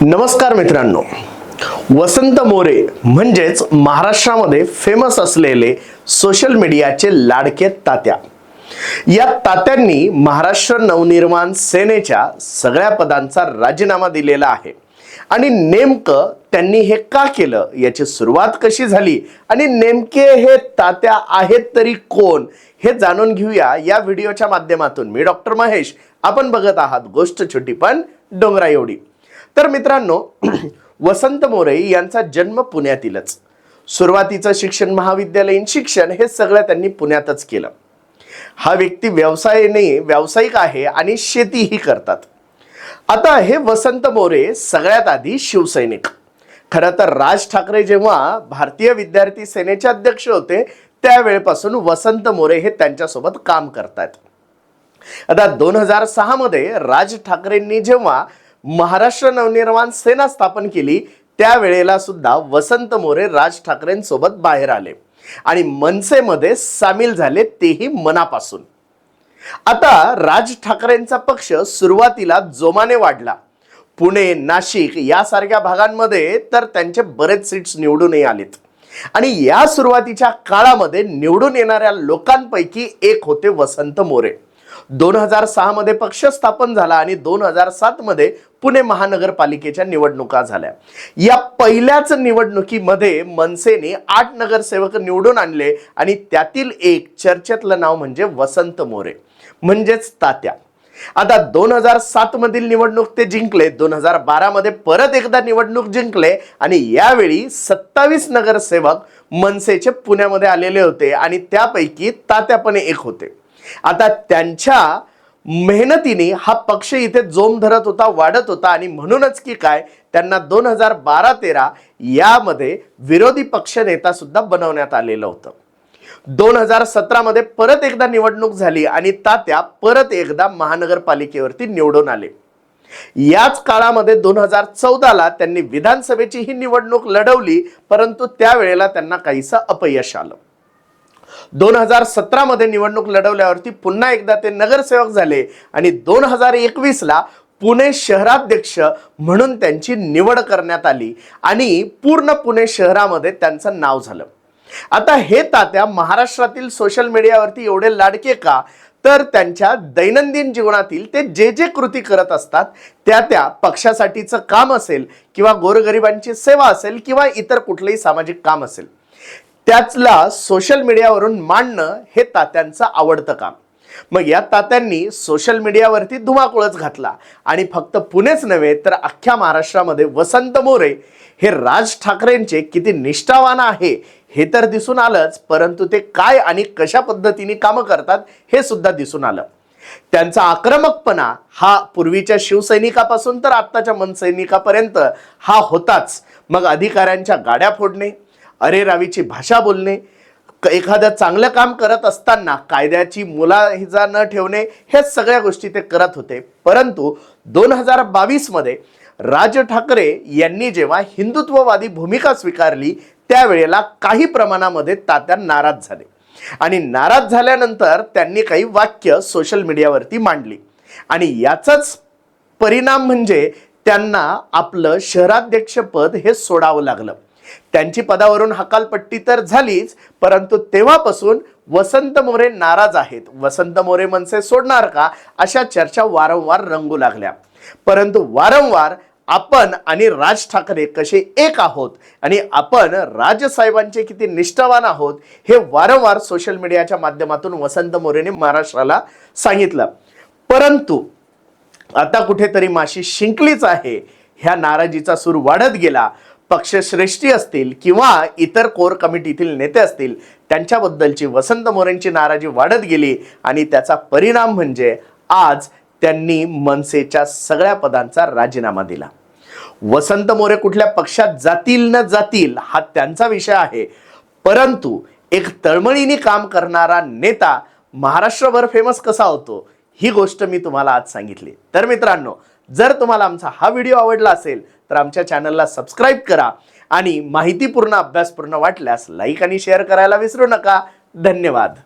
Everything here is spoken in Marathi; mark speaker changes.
Speaker 1: नमस्कार मित्रांनो. वसंत मोरे म्हणजेच महाराष्ट्रामध्ये फेमस असलेले सोशल मीडियाचे लाडके तात्या. या तात्यांनी महाराष्ट्र नवनिर्माण सेनेच्या सगळ्या पदांचा राजीनामा दिलेला आहे. आणि नेमकं त्यांनी हे का केलं? याची सुरुवात कशी झाली? आणि नेमके हे तात्या आहेत तरी कोण? हे जाणून घेऊया या व्हिडिओच्या माध्यमातून. मी डॉक्टर महेश. आपण बघत आहात गोष्ट छोटी पण डोंगरा एवढी तर मित्रांनो वसंत मोरे यांचा जन्म पुण्यातीलच. सुरुवातीचं शिक्षण महाविद्यालयीन शिक्षण हे सगळं त्यांनी पुण्यातच केलं. हा व्यक्ती व्यवसायाने व्यावसायिक आहे आणि शेतीही करतात. आता हे वसंत मोरे सगळ्यात आधी शिवसैनिक. खरं तर राज ठाकरे जेव्हा भारतीय विद्यार्थी सेनेचे अध्यक्ष होते त्यावेळेपासून वसंत मोरे हे त्यांच्यासोबत काम करतात आता दोन हजार सहा मध्ये राज ठाकरेंनी जेव्हा महाराष्ट्र नवनिर्माण सेना स्थापन केली त्यावेळेला सुद्धा वसंत मोरे राज ठाकरेंसोबत बाहेर आले. आणि मनसेमध्ये सामील झाले तेही मनापासून. आता राज ठाकरेंचा पक्ष सुरुवातीला जोमाने वाढला. पुणे नाशिक यासारख्या भागांमध्ये तर त्यांचे बरेच सीट्स निवडूनही आलेत. आणि या सुरुवातीच्या काळामध्ये निवडून येणाऱ्या लोकांपैकी एक होते वसंत मोरे. दोन हजार सहा मध्ये पक्ष स्थापन झाला आणि दोन हजार सात मध्ये पुणे महानगरपालिकेच्या निवडणुका झाल्या. या पहिल्याच निवडणुकीमध्ये मनसेने आठ नगरसेवक निवडून आणले आणि त्यातील एक चर्चेतलं नाव म्हणजे वसंत मोरे म्हणजेच तात्या. आता दोन हजार सात मधील निवडणूक ते जिंकले दोन हजार बारा मध्ये परत एकदा निवडणूक जिंकले आणि यावेळी सत्तावीस नगरसेवक मनसेचे पुण्यामध्ये आलेले होते आणि त्यापैकी तात्या पण एक होते. आता त्यांच्या मेहनतीने हा पक्ष इथे जोम धरत होता वाढत होता आणि म्हणूनच की काय त्यांना दोन हजार बारा तेरा यामध्ये विरोधी पक्ष नेता सुद्धा बनवण्यात आलेलं होतं. दोन हजार सतरा मध्ये परत एकदा निवडणूक झाली आणि तात्या परत एकदा महानगरपालिकेवरती निवडून आले. याच काळामध्ये दोन हजार चौदाला त्यांनी विधानसभेची ही निवडणूक लढवली परंतु त्यावेळेला त्यांना काहीसं अपयश आलं. दोन हजार सतरा मध्ये निवडणूक लढवल्यावरती पुन्हा एकदा ते नगरसेवक झाले आणि दोन हजार एकवीस ला पुणे शहराध्यक्ष म्हणून त्यांची निवड करण्यात आली आणि पूर्ण पुणे शहरामध्ये त्यांचं नाव झालं. आता हे तात्या महाराष्ट्रातील सोशल मीडियावरती एवढे लाडके का? तर त्यांच्या दैनंदिन जीवनातील ते जे जे कृती करत असतात त्या त्या पक्षासाठीचं काम असेल किंवा गोरगरिबांची सेवा असेल किंवा इतर कुठलंही सामाजिक काम असेल त्याचला सोशल मीडियावरून मांडणं हे तात्यांचं आवडतं काम. मग या तात्यांनी सोशल मीडियावरती धुमाकूळच घातला. आणि फक्त पुणेच नव्हे तर अख्ख्या महाराष्ट्रामध्ये वसंत मोरे हे राज ठाकरेंचे किती निष्ठावान आहे हे तर दिसून आलंच परंतु ते काय आणि कशा पद्धतीने कामं करतात हे सुद्धा दिसून आलं. त्यांचा आक्रमकपणा हा पूर्वीच्या शिवसैनिकापासून तर आत्ताच्या मनसैनिकापर्यंत हा होताच. मग अधिकाऱ्यांच्या गाड्या फोडणे अरे रावीची भाषा बोलणे एखादं चांगलं काम करत असताना कायद्याची मुलाहिजा न ठेवणे हे सगळ्या गोष्टी ते करत होते. परंतु दोन हजार बावीसमध्ये राज ठाकरे यांनी जेव्हा हिंदुत्ववादी भूमिका स्वीकारली त्यावेळेला काही प्रमाणामध्ये तात्या नाराज झाले. आणि नाराज झाल्यानंतर त्यांनी काही वाक्य सोशल मीडियावरती मांडली. आणि याचाच परिणाम म्हणजे त्यांना आपलं शहराध्यक्षपद हे सोडावं लागलं. त्यांची पदावरून हकालपट्टी तर झालीच परंतु तेव्हापासून वसंत मोरे नाराज आहेत. वसंत मोरे मनसे सोडणार का? अशा चर्चा वारंवार रंगू लागल्या. परंतु वारंवार आपण आणि राज ठाकरे कसे एक आहोत आणि आपण राजसाहेबांचे किती निष्ठावान आहोत हे वारंवार सोशल मीडियाच्या माध्यमातून वसंत मोरेने महाराष्ट्राला सांगितलं. परंतु आता कुठेतरी माशी शिंकलीच आहे. ह्या नाराजीचा सूर वाढत गेला. पक्षश्रेष्ठी असतील किंवा इतर कोर कमिटीतील नेते असतील त्यांच्याबद्दलची वसंत मोरेंची नाराजी वाढत गेली आणि त्याचा परिणाम म्हणजे आज त्यांनी मनसेच्या सगळ्या पदांचा राजीनामा दिला. वसंत मोरे कुठल्या पक्षात जातील न जातील हा त्यांचा विषय आहे. परंतु एक तळमळीने काम करणारा नेता महाराष्ट्रभर फेमस कसा होतो ही गोष्ट मी तुम्हाला आज सांगितली. तर मित्रांनो जर तुम्हाला आमचा हा व्हिडिओ आवडला असेल तर आमच्या चॅनलला सबस्क्राईब करा आणि माहितीपूर्ण अभ्यासपूर्ण वाटल्यास लाईक आणि शेअर करायला विसरू नका. धन्यवाद.